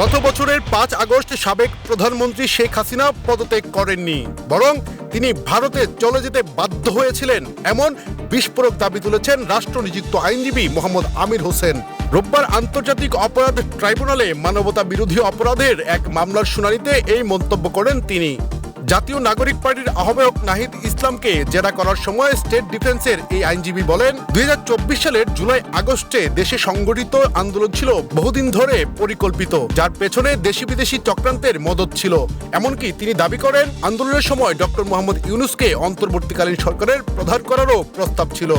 গত বছরের পাঁচ আগস্ট সাবেক প্রধানমন্ত্রী শেখ হাসিনা পদত্যাগ করেননি, বরং তিনি ভারতে চলে যেতে বাধ্য হয়েছিলেন এমন বিস্ফোরক দাবি তুলেছেন রাষ্ট্রনিযুক্ত আইনজীবী মোহাম্মদ আমির হোসেন। রোববার আন্তর্জাতিক অপরাধ ট্রাইব্যুনালে মানবতা বিরোধী অপরাধের এক মামলার শুনানিতে এই মন্তব্য করেন তিনি। জাতীয় নাগরিক পার্টির আহ্বায়ক নাহিদ ইসলামকে জেরা করার সময় স্টেট ডিফেন্সের এই আইনজীবী বলেন, দুই হাজার চব্বিশ সালের জুলাই আগস্টে দেশে সংগঠিত আন্দোলন ছিল বহুদিন ধরে পরিকল্পিত, যার পেছনে দেশি বিদেশি চক্রান্তের মদত ছিল। এমনকি তিনি দাবি করেন, আন্দোলনের সময় ডক্টর মোহাম্মদ ইউনুসকে অন্তর্বর্তীকালীন সরকারের প্রধান করারও প্রস্তাব ছিল।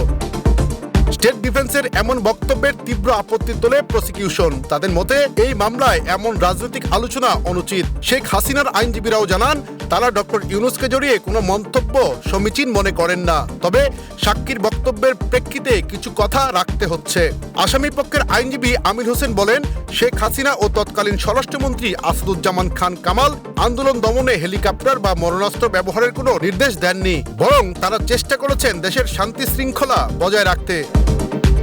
স্টেট ডিফেন্সের এমন বক্তব্যের তীব্র আপত্তি তোলে প্রসিকিউশন। তাদের মতে, এই মামলায় এমন রাজনৈতিক আলোচনা অনুচিত। শেখ হাসিনার আইনজীবীরাও জানান তারা ডক্টর ইউনুসকে জড়িয়ে কোনো মন্তব্য সমীচীন মনে করেন না। তবে সাক্ষীর বক্তব্যের প্রেক্ষিতে কিছু কথা রাখতে হচ্ছে। আসামি পক্ষের আইনজীবী আমির হোসেন বলেন, শেখ হাসিনা ও তৎকালীন স্বরাষ্ট্রমন্ত্রী আসাদুজ্জামান খান কামাল আন্দোলন দমনে হেলিকপ্টার বা মরণাস্ত্র ব্যবহারের কোনো নির্দেশ দেননি, বরং তারা চেষ্টা করেছেন দেশের শান্তি শৃঙ্খলা বজায় রাখতে।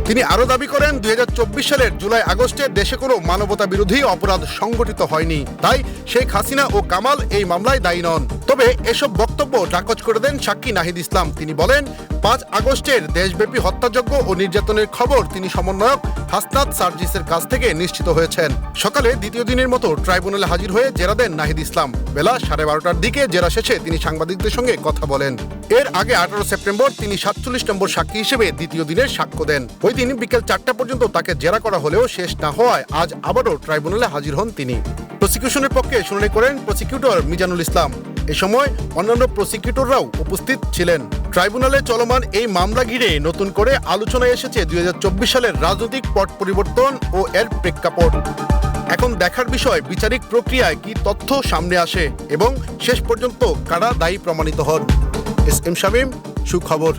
তিনি আরও দাবি করেন, দুই হাজার চব্বিশ সালের জুলাই আগস্টে দেশে কোনো মানবতা বিরোধী অপরাধ সংগঠিত হয়নি। তাই শেখ হাসিনা ও কামাল এই মামলায় দায়ী নন। তবে এসব বক্তব্য নাকচ করে দেন সাক্ষী নাহিদ ইসলাম। তিনি বলেন, পাঁচ আগস্টের দেশব্যাপী হত্যাযজ্ঞ ও নির্যাতনের খবর তিনি সমন্বয়ক হাসনাত সার্জিসের কাছ থেকে নিশ্চিত হয়েছেন। সকালে দ্বিতীয় দিনের মতো ট্রাইব্যুনালে হাজির হয়ে জেরা দেন নাহিদ ইসলাম। বেলা সাড়ে বারোটার দিকে জেরা শেষে তিনি সাংবাদিকদের সঙ্গে কথা বলেন। এর আগে আঠারো সেপ্টেম্বর তিনি সাতচল্লিশ নম্বর সাক্ষী হিসেবে দ্বিতীয় দিনের সাক্ষ্য দেন। ওই দিন বিকেল চারটা পর্যন্ত তাকে জেরা করা হলেও শেষ না হওয়ায় আজ আবারও ট্রাইব্যুনালে হাজির হন তিনি। প্রসিকিউশনের পক্ষে শুনানি করেন প্রসিকিউটর মিজানুল ইসলাম। এ সময় অন্যান্য প্রসিকিউটররাও উপস্থিত ছিলেন। ট্রাইব্যুনালে চলমান এই মামলা ঘিরে নতুন করে আলোচনায় এসেছে দুই হাজার চব্বিশ সালের রাজনৈতিক পট পরিবর্তন ও এর প্রেক্ষাপট। এখন দেখার বিষয় বিচারিক প্রক্রিয়ায় কি তথ্য সামনে আসে এবং শেষ পর্যন্ত কারা দায়ী প্রমাণিত হন। এস এম শামীম, সুখবর।